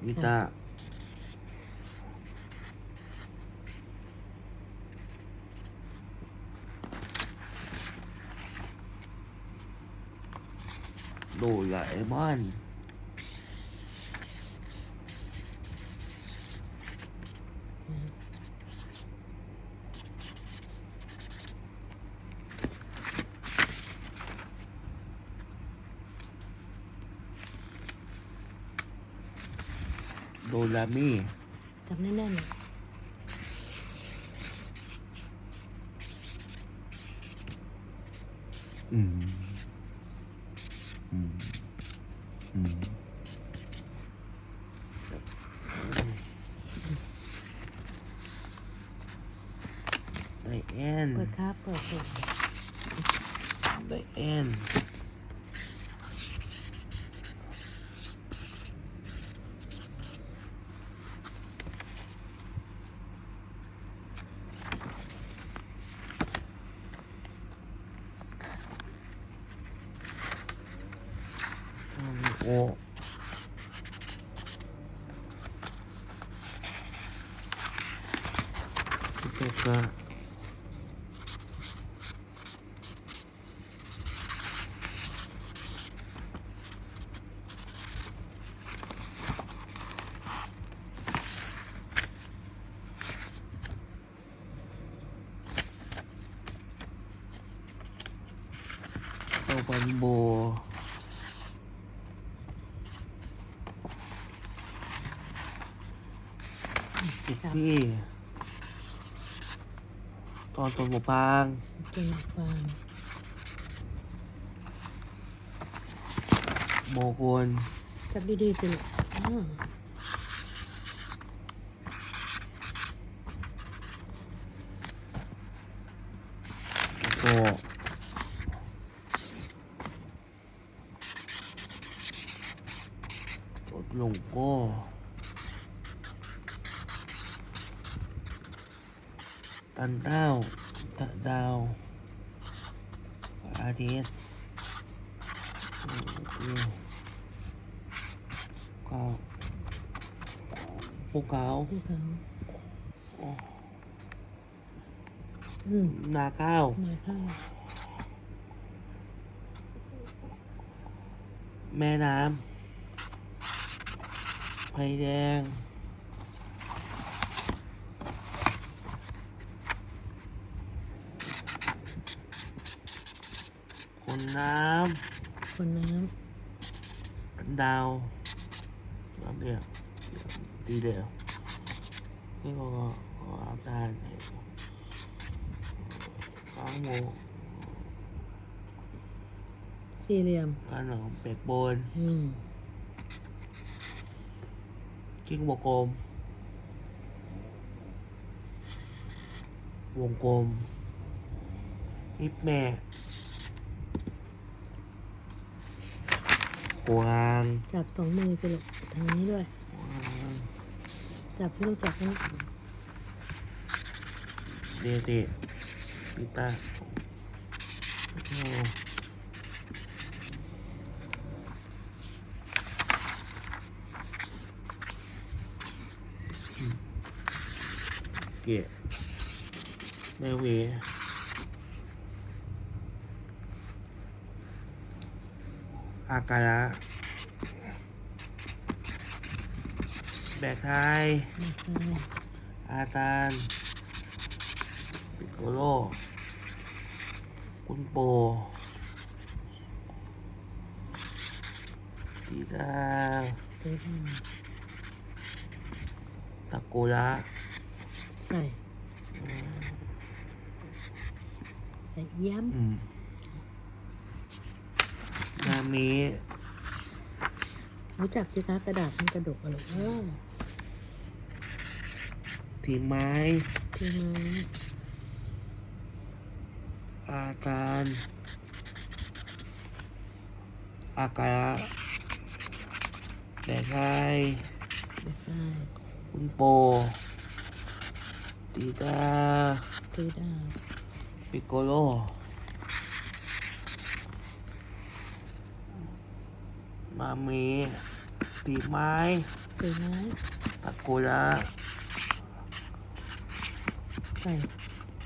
Kita. Doraemon. Mm-hmm. โดราเอมอน โดรามิ จับแน่นๆเลย อืม อืม อืมไดแอน เปิดครับเปิดเปิด ไดแอน 锅。这个 suka. อปันโบอีกพี่ตอนตนหมูปางเก่งฟางโมกวนจับดีๆสิลูกอ้าวโก็ตดลงโก็ ตันเต้าตะดาวอาทิตย์อืมก็ภูเขาภูเขานาข้าวนาข้าวแม่น้ำไผ่แดง คนน้คนน้ำดาวน้ำเดียวดีเดียวนี่ก็ขออาบทานให้ข้าวหมูำสี่เหลี่ยม ขนมเป็ดบนอืมกิ้งวงกลมวงกลมนิบแม่ วางจับสองมือสิลูกทางนี้ด้วยกวางจับที่ลูกจับให้เดเดพิตาโอ้เกะแม่เว อากาละแบกไทยนาข้าวอาตานปิโกโลคุณโปกีตาร์เติมตะโกระใส่ใส่ย้อืมนามิำรู้จับสิคะกระดาษมันกระดกอะลูกเออทีไม้ที่มาอาตานอากาละแบกไทยไม่ใช่คุณโปกีตาร์ตีดาวปิโกโล มามี ม ปีกไม้ ปีกไม้ ตะกุระ ใส่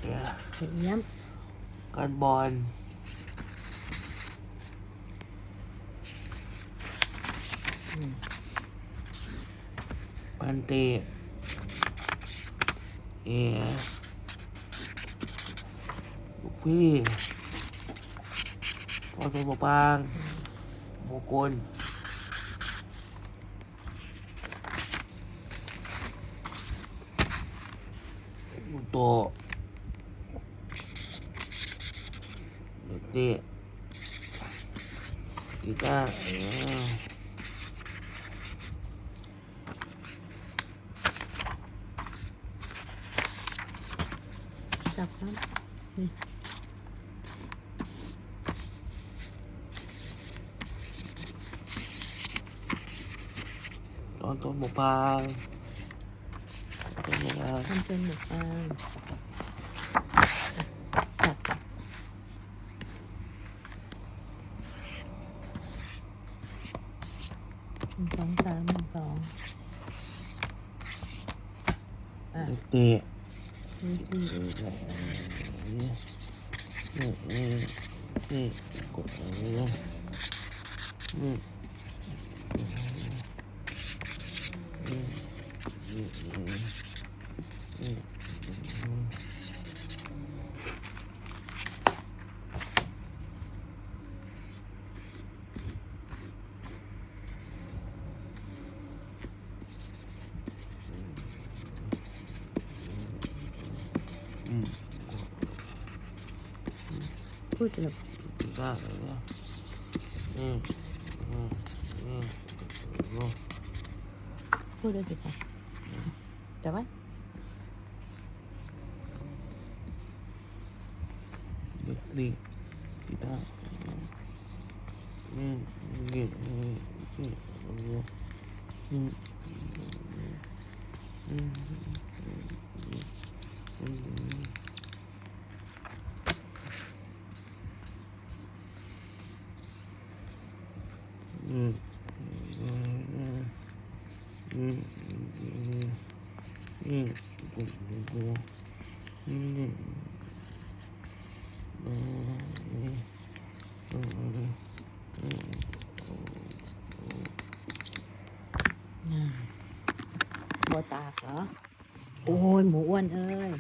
เนี่ย ใส่เอี้ยม กันบอล อืม ปันเตะเอลูกพี่พอตัวปปางโมกุลมุโตะเด็กเด็กกีตาร์เออ จับครับนี่ ตอนต้นหมูปางต้นหมูปา po. Dito. Kita. Ayan. Tapos. Dito. Tonton mo pa. างจับจับหนึ่งสองสามหนึ่งสองอ่ะ เตะ นี่จี นี่นี่นี่กดอย่างนี้นี่อืม พูดจะแบบ กีตาร์อะไรเนี่ยอืมอืมอืมอืม พูดได้สิคะจับไว้ ดน 覚えうん。これでか。だわい。sleep. Mm-hmm. บัวตากเหรอ โอ้ยหมูอ้วนเอ้ย